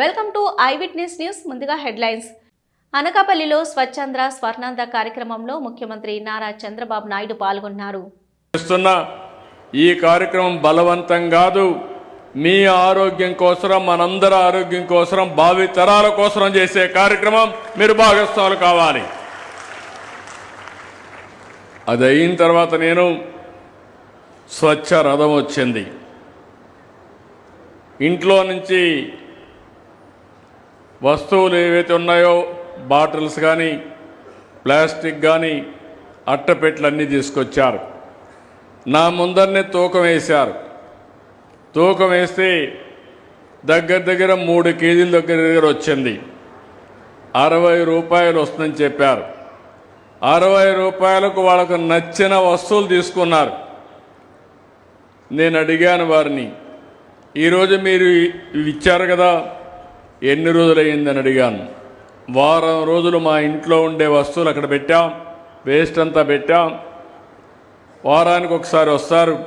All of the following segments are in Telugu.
Welcome to eye witness news ముందుగా హెడ్లైన్స్. అనకాపల్లిలో స్వచ్ఛంద్ర స్వర్ణాంద కార్యక్రమంలో ముఖ్యమంత్రి నారా చంద్రబాబు నాయుడు పాల్గొన్నారు. ఈ కార్యక్రమం బలవంతం కాదు. మీ ఆరోగ్యం కోసం మనందరి ఆరోగ్యం కోసం భావి తరాల కోసం చేసే కార్యక్రమం మీరు భాగస్వాములు కావాలి. అది అయిన తర్వాత నేను స్వచ్ఛ రథం వచ్చింది. ఇంట్లో నుంచి వస్తువులు ఏవైతే ఉన్నాయో బాటిల్స్ కానీ ప్లాస్టిక్ కానీ అట్టపెట్లు అన్నీ తీసుకొచ్చారు. నా ముందరనే తూకం వేశారు. తూకం వేస్తే దగ్గర దగ్గర మూడు కేజీల దగ్గర దగ్గర వచ్చింది. అరవై రూపాయలు వస్తుందని చెప్పారు. అరవై రూపాయలకు వాళ్ళకు నచ్చిన వస్తువులు తీసుకున్నారు. నేను అడిగాను వారిని ఈరోజు మీరు ఇవి ఇచ్చారు కదా ఎన్ని రోజులయ్యిందని అడిగాను. వారం రోజులు మా ఇంట్లో ఉండే వస్తువులు అక్కడ పెట్టాం. వేస్ట్ అంతా పెట్టాం. వారానికి ఒకసారి వస్తారు.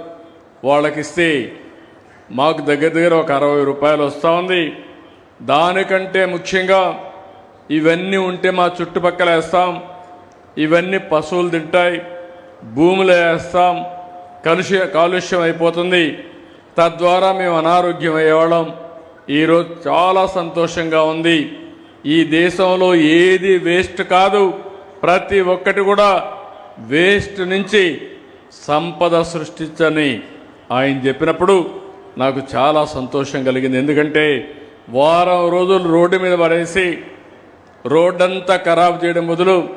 వాళ్ళకి ఇస్తే మాకు దగ్గర దగ్గర ఒక అరవై రూపాయలు వస్తూ ఉంది. దానికంటే ముఖ్యంగా ఇవన్నీ ఉంటే మా చుట్టుపక్కల వేస్తాం. ఇవన్నీ పశువులు తింటాయి. భూమిలో వేస్తాం. కలుష కాలుష్యం అయిపోతుంది. తద్వారా మేము అనారోగ్యం అయ్యేవాళ్ళం. ఈరోజు చాలా సంతోషంగా ఉంది. ఈ దేశంలో ఏది వేస్ట్ కాదు. ప్రతి ఒక్కటి కూడా వేస్ట్ నుంచి సంపద సృష్టించని ఆయన చెప్పినప్పుడు నాకు చాలా సంతోషం కలిగింది. ఎందుకంటే వారం రోజులు రోడ్డు మీద పడేసి రోడ్డంతా ఖరాబ్ చేయడం బదులు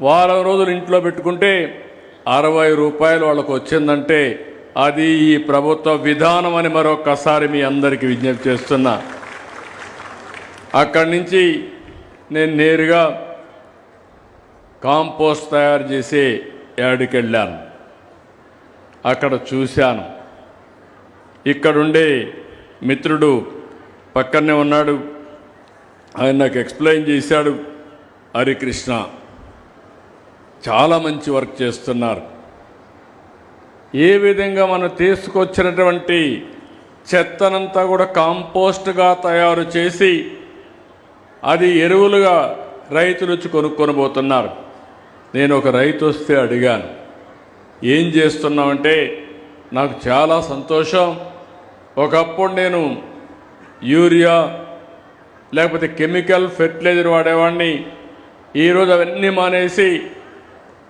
వారం రోజులు ఇంట్లో పెట్టుకుంటే అరవై రూపాయలు వాళ్ళకు వచ్చిందంటే అది ఈ ప్రభుత్వ విధానం అని మరొకసారి మీ అందరికీ విజ్ఞప్తి చేస్తున్నా. అక్కడి నుంచి నేను నేరుగా కాంపోస్ట్ తయారు చేసే యాడికి వెళ్ళాను. అక్కడ చూశాను. ఇక్కడుండే మిత్రుడు పక్కనే ఉన్నాడు. ఆయన నాకు ఎక్స్ప్లెయిన్ చేశాడు. హరికృష్ణ. చాలా మంచి వర్క్ చేస్తున్నారు. ఏ విధంగా మనం తీసుకొచ్చినటువంటి చెత్తనంతా కూడా కాంపోస్ట్గా తయారు చేసి అది ఎరువులుగా రైతులు వచ్చి కొనుక్కొని పోతున్నారు నేను ఒక రైతు వస్తే అడిగాను ఏం చేస్తున్నామంటే నాకు చాలా సంతోషం. ఒకప్పుడు నేను యూరియా లేకపోతే కెమికల్ ఫెర్టిలైజర్ వాడేవాడిని. ఈరోజు అవన్నీ మానేసి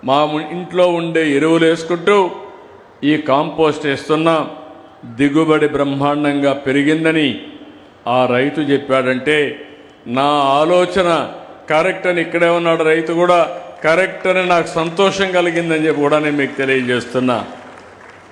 మా ఇంట్లో ఉండే ఎరువులు వేసుకుంటూ ఈ కాంపోస్ట్ వేస్తున్నా దిగుబడి బ్రహ్మాండంగా పెరిగిందని ఆ రైతు చెప్పాడంటే నా ఆలోచన కరెక్ట్ అని ఇక్కడే ఉన్నాడు రైతు కూడా కరెక్ట్ అని నాకు సంతోషం కలిగిందని చెప్పి కూడా నేను మీకు తెలియజేస్తున్నా.